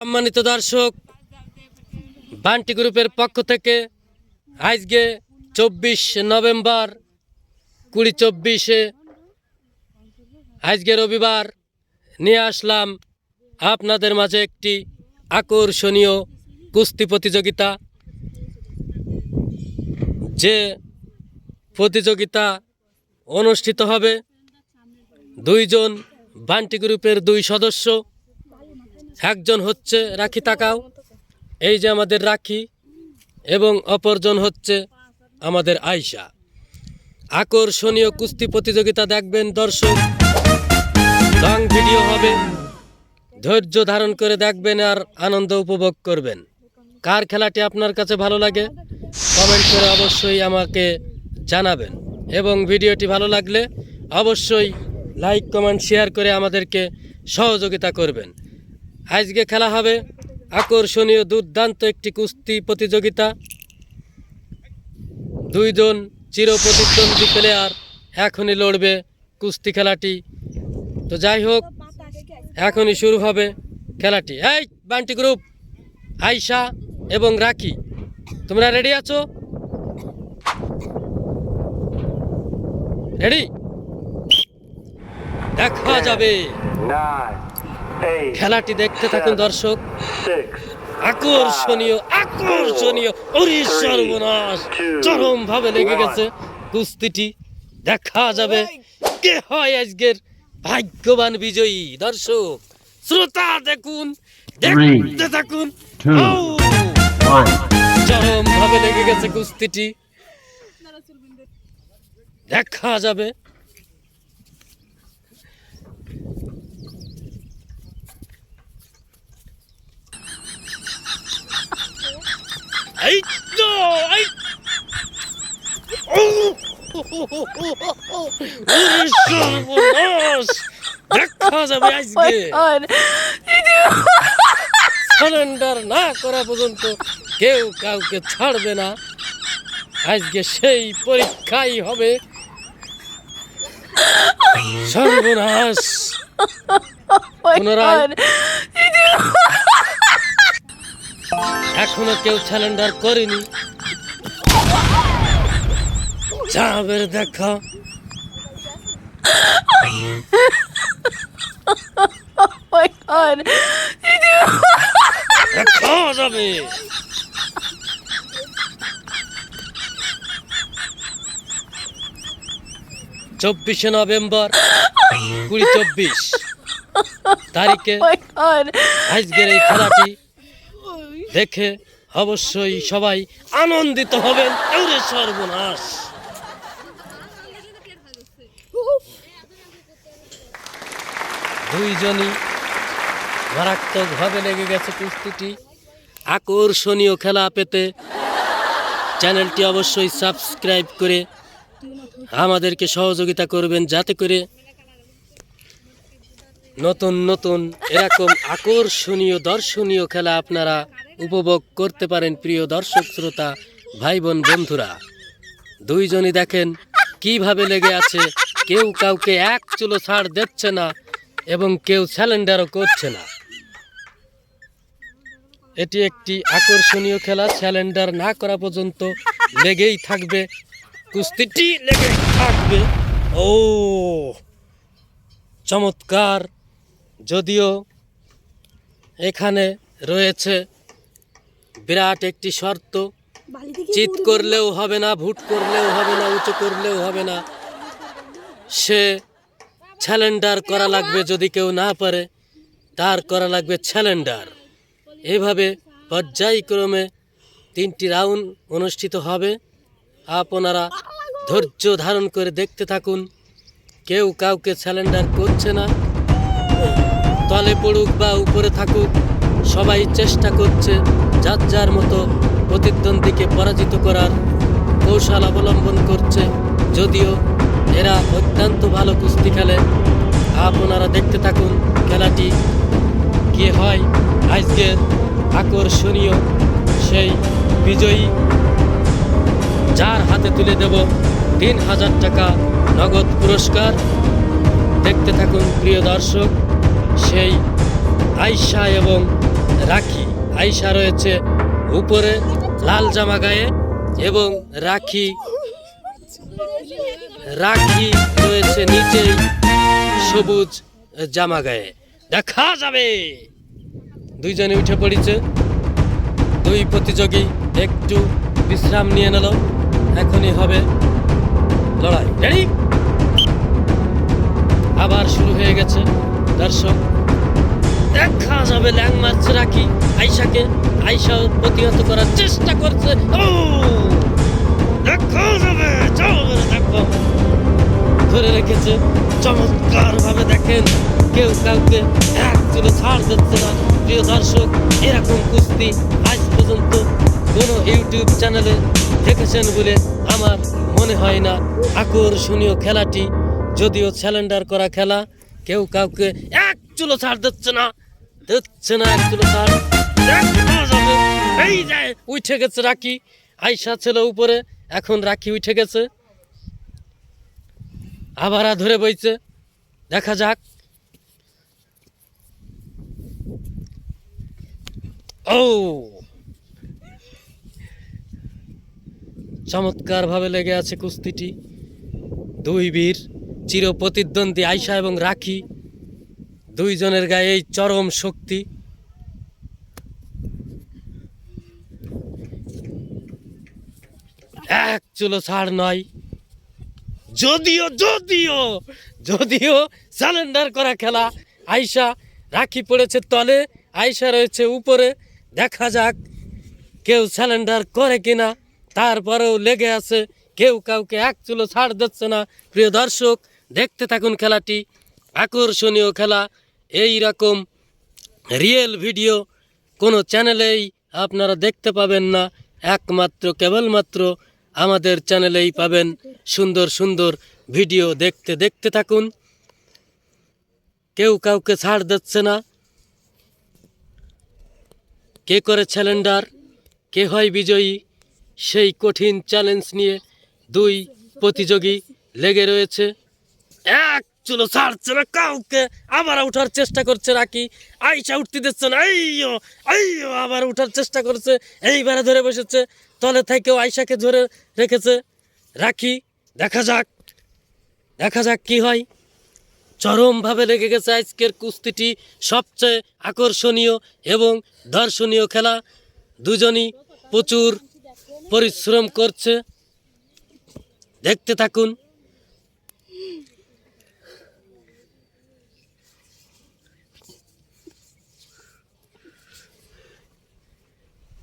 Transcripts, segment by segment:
সম্মানিত দর্শক, বান্টি গ্রুপের পক্ষ থেকে আজকে চব্বিশ নভেম্বর, কুড়ি চব্বিশে আজকে রবিবার নিয়ে আসলাম আপনাদের মাঝে একটি আকর্ষণীয় কুস্তি প্রতিযোগিতা, যে প্রতিযোগিতা অনুষ্ঠিত হবে। দুইজন বান্টি গ্রুপের দুই সদস্য একজন হচ্ছে রাখি তাকাও, এই যে আমাদের রাখি, এবং অপরজন হচ্ছে আমাদের আয়শা। আকর্ষণীয় কুস্তি প্রতিযোগিতা দেখবেন দর্শক। লং ভিডিও হবে। ধৈর্য ধারণ করে দেখবেন আর আনন্দ উপভোগ করবেন। কার খেলাটি আপনার কাছে ভালো লাগে, কমেন্ট করে অবশ্যই আমাকে জানাবেন। এবং ভিডিওটি ভালো লাগলে অবশ্যই লাইক, কমেন্ট, শেয়ার করে আমাদেরকে সহযোগিতা করবেন। আজকে খেলা হবে আকর্ষণীয় দুর্দান্ত একটি কুস্তি প্রতিযোগিতা। দুইজন চিরপ্রতিদ্বন্দ্বী প্লেয়ার এখনই লড়বে কুস্তি খেলাটি। তো যাই হোক এখনই শুরু হবে খেলাটি। এই বান্টি গ্রুপ আয়শা এবং রাখি তোমরা রেডি আছো? রেডি দেখা যাবে। Eight, খেলাটি দেখতে থাকুন দর্শক। আকর্ষণীয় আকর্ষণীয় সর্বনাশ। চরম ভাবে লেগে গেছে। কুস্তিটি দেখা যাবে। কে হয় আজকের ভাগ্যবান বিজয়ী দর্শক? শ্রোতা দেখুন দেখতে থাকুন. চরম ভাবে লেগে গেছে কুস্তিটি। দেখা যাবে। এই তো এই দেখা যাবে আজকে. সারেন্ডার না করা পর্যন্ত কেউ কাউকে ছাড়বে না আজকে সেই পরীক্ষাই হবে সর্বনাশ পুনরায়. এখনও কেউ স্যালেন্ডার করেনি। যাবের দেখা। দেখা যাবে। চব্বিশে নভেম্বর কুড়ি চব্বিশ তারিখে God. আজকের এই খেলাটি দেখে অবশ্যই সবাই আনন্দিত হবেন। এরে সর্বনাশ। দুইজনই মারাত্মকভাবে লেগে গেছে কুস্তিটি। আকর্ষণীয় খেলা পেতে চ্যানেলটি অবশ্যই সাবস্ক্রাইব করে আমাদেরকে সহযোগিতা করবেন, যাতে করে নতুন নতুন এরকম আকর্ষণীয়, দর্শনীয় খেলা আপনারা উপভোগ করতে পারেন প্রিয় দর্শক শ্রোতা ভাই বোন বন্ধুরা। দুইজনই দেখেন কীভাবে লেগে আছে, কেউ কাউকে এক চুলো ছাড় দিচ্ছে না এবং কেউ স্যালেন্ডারও করছে না। এটি একটি আকর্ষণীয় খেলা স্যালেন্ডার না করা পর্যন্ত লেগেই থাকবে, কুস্তিটি লেগেই থাকবে। ও, চমৎকার। যদিও এখানে রয়েছে বিরাট একটি শর্ত। চিত করলেও হবে না, ভুট করলেও হবে না, উঁচু করলেও হবে না। সে স্যালেন্ডার করা লাগবে যদি কেউ না পারে, তার করা লাগবে স্যালেন্ডার এভাবে পর্যায়ক্রমে তিনটি রাউন্ড অনুষ্ঠিত হবে। আপনারা ধৈর্য ধারণ করে দেখতে থাকুন। কেউ কাউকে স্যালেন্ডার করছে না। তলে পড়ুক বা উপরে থাকুক সবাই চেষ্টা করছে যার যার মতো প্রতিদ্বন্দ্বীকে পরাজিত করার কৌশল অবলম্বন করছে। যদিও এরা অত্যন্ত ভালো কুস্তি খেলে। আপনারা দেখতে থাকুন খেলাটি কি হয়। আজকের আকর্ষণীয় সেই বিজয়ী যার হাতে তুলে দেব তিন হাজার টাকা নগদ পুরস্কার। দেখতে থাকুন প্রিয় দর্শক, সেই আয়শা এবং রাখি। আইসা রয়েছে উপরে, লাল জামা গায়ে এবং রাখি। রাখি রয়েছে নিচে সবুজ জামা গায়ে। দেখা যাবে। দুইজনে উঠে পড়েছে। দুই প্রতিযোগী একটু বিশ্রাম নিয়ে নিল। এখনই হবে লড়াই। রেডি আবার শুরু হয়ে গেছে দর্শক। দেখা যাবে ল্যাং মারছে রাখি আইসাকে আইসা প্রতিহত করার চেষ্টা করছে। ও! দেখা যাবে, চলো দেখো। ধরে রেখেছে চমৎকার ভাবে দেখেন। কেউ কাউকে এক চুলে ছাড় দিচ্ছে না। প্রিয় দর্শক, এরকম কুস্তি আজ পর্যন্ত কোনো ইউটিউব চ্যানেলে দেখেছেন বলে আমার মনে হয় না। আকর্ষণীয় খেলাটি, যদিও স্যালেন্ডার করা খেলা, কেউ কাউকে এক চুলো ছাড় দিচ্ছে না। দিচ্ছে না উঠে গেছে রাখি। আইসা ছিল উপরে, এখন রাখি উঠে গেছে। আবারা ধরে বইছে। দেখা যাক। ও! চমৎকার ভাবে লেগে আছে কুস্তিটি। দুই বীর চির প্রতিদ্বন্দ্বী আয়সা এবং রাখি। দুইজনের গায়ে এই চরম শক্তি। এক চুলো ছাড় নয় যদিও যদিও যদিও স্যালেন্ডার করা খেলা। আয়সা রাখি পড়েছে তলে আয়সা রয়েছে উপরে। দেখা যাক কেউ স্যালেন্ডার করে কিনা। তারপরেও লেগে আছে, কেউ কাউকে এক চুলো ছাড় দিচ্ছে না। প্রিয় দর্শক, দেখতে থাকুন খেলাটি। আকর্ষণীয় খেলা। এই রকম রিয়েল ভিডিও কোনো চ্যানেলেই আপনারা দেখতে পাবেন না। একমাত্র, কেবলমাত্র আমাদের চ্যানেলেই পাবেন সুন্দর সুন্দর ভিডিও দেখতে দেখতে থাকুন। কেউ কাউকে ছাড় দিচ্ছে না। কে করে স্যালেন্ডার কে হয় বিজয়ী, সেই কঠিন চ্যালেঞ্জ নিয়ে দুই প্রতিযোগী লেগে রয়েছে। এক চুলো ছাড়ছে না কাউকে। আবার উঠার চেষ্টা করছে রাকি। আইসা উঠতে দিচ্ছে না। আইয়ো আইয়ো, আবার উঠার চেষ্টা করছে। এইবারে ধরে বসেছে। তলে থেকেও আইসাকে ধরে রেখেছে। রাখি, দেখা যাক। দেখা যাক কি হয়। চরমভাবে লেগে গেছে আজকের কুস্তিটি। সবচেয়ে আকর্ষণীয় এবং দর্শনীয় খেলা। দুজনই প্রচুর পরিশ্রম করছে। দেখতে থাকুন।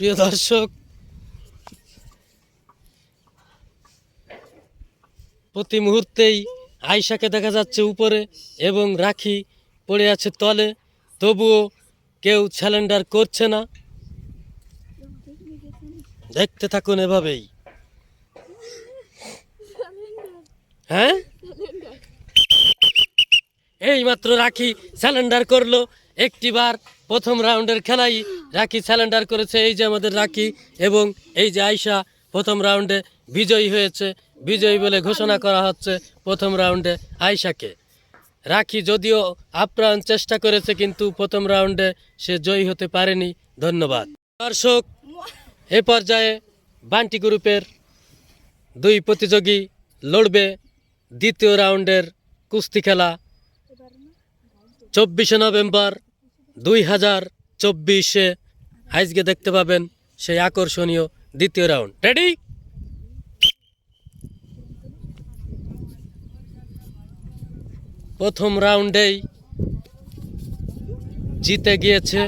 প্রিয় দর্শক প্রতি মুহূর্তেই আয়সাকে দেখা যাচ্ছে উপরে এবং রাখি পড়ে আছে তলে। তবুও কেউ স্যালেন্ডার করছে না। দেখতে থাকুন এভাবেই। হ্যাঁ? এই মাত্র রাখি স্যালেন্ডার করল। একটিবার প্রথম রাউন্ডের খেলাই রাখি স্যালেন্ডার করেছে, এই যে আমাদের রাখি এবং এই যে আয়সা প্রথম রাউন্ডে বিজয়ী হয়েছে। বিজয়ী বলে ঘোষণা করা হচ্ছে প্রথম রাউন্ডে আয়সাকে রাখি যদিও আপ্রাণ চেষ্টা করেছে, কিন্তু প্রথম রাউন্ডে সে জয়ী হতে পারেনি। ধন্যবাদ। দর্শক, এ পর্যায়ে বান্টি গ্রুপের দুই প্রতিযোগী লড়বে দ্বিতীয় রাউন্ডের কুস্তি খেলা। চব্বিশে নভেম্বর দুই হাজার চব্বিশে আজকে দেখতে পাবেন সেই আকর্ষণীয় দ্বিতীয় রাউন্ড। রেডি প্রথম রাউন্ডেই জিতে গিয়েছে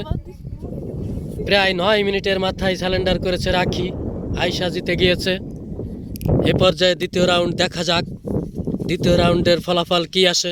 প্রায় নয় মিনিটের মাথায় স্যালেন্ডার করেছে রাখি। আয়সা জিতে গিয়েছে। এ পর্যায়ে দ্বিতীয় রাউন্ড দেখা যাক। দ্বিতীয় রাউন্ডের ফলাফল কি আসে?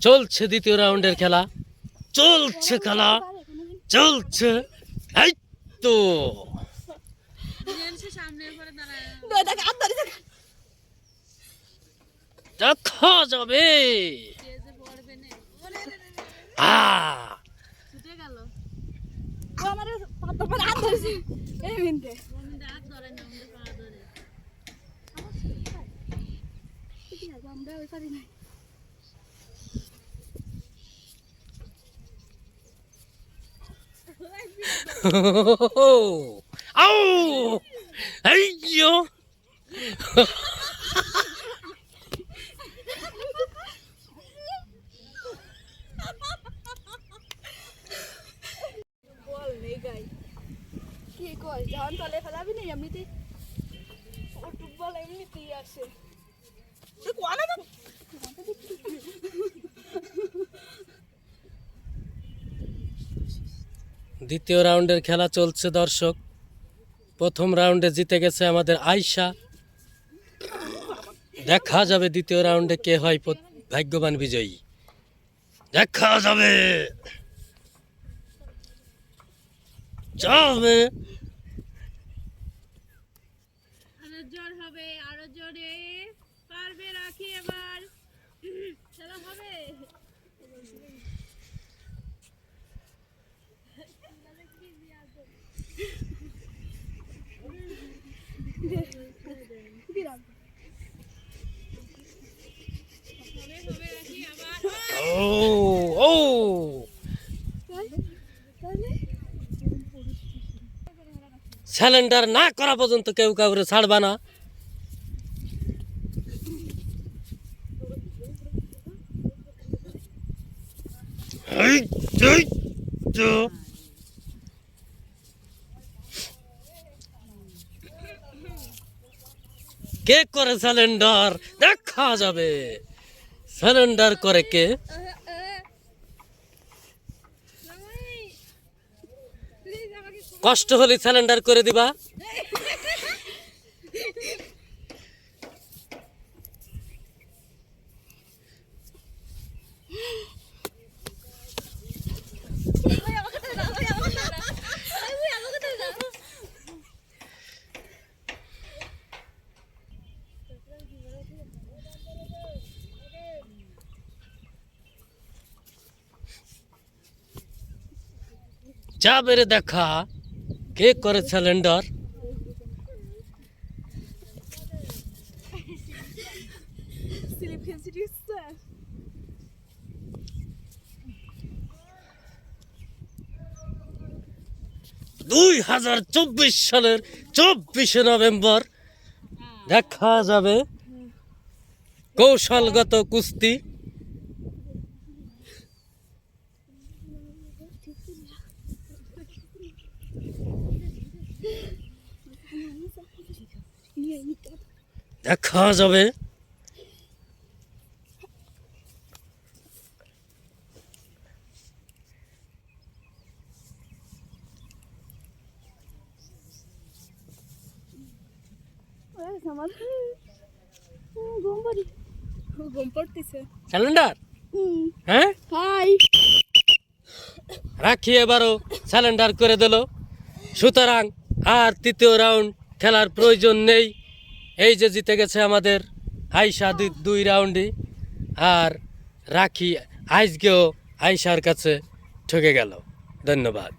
চলছে দ্বিতীয় রাউন্ডের খেলা। চলছে খেলা। চলছে। এই তো। দেখ হাত ধরে দেখ দেখা যাবে আ ও আমার পাতা পর হাত ধরেছে এই মিনতে আমরা ওই পারি নাই আউ এই ইয়ো। বল নেই গাই কি কই যখন তলে ফেলাবি না এমনিতে ওটুক বল এমনিতেই আসে না দ্বিতীয় রাউন্ডের খেলা চলছে দর্শক। প্রথম রাউন্ডে জিতে গেছে আমাদের আয়শা। দেখা যাবে দ্বিতীয় রাউন্ডে কে হয় ভাগ্যবান বিজয়ী। দেখা যাবে। যাবে আরও হবে, আরও জোরে। পারবে রাখি এবার। খেলা হবে। ও স্যালেন্ডার না করা পর্যন্ত কেউ কাউরে ছাড়বা না এই, এই, তো। কে করে স্যালেন্ডার দেখা যাবে। স্যালেন্ডার করে কে? কষ্ট হলে স্যালেন্ডার করে দিবা। যা বেড়ে দেখা, কে করে দিচ্ছে দুই হাজার চব্বিশ সালের চব্বিশে নভেম্বর দেখা যাবে। কৌশলগত কুস্তি। দেখা যাবে। হ্যাঁ? রাখি এবারও স্যালেন্ডার করে দিল। সুতরাং আর তৃতীয় রাউন্ড খেলার প্রয়োজন নেই। এই যে জিতে গেছে আমাদের আয়সা দুই দুই রাউন্ডই, আর রাখি আজকেও আয়সার কাছে ঠকে গেল। ধন্যবাদ।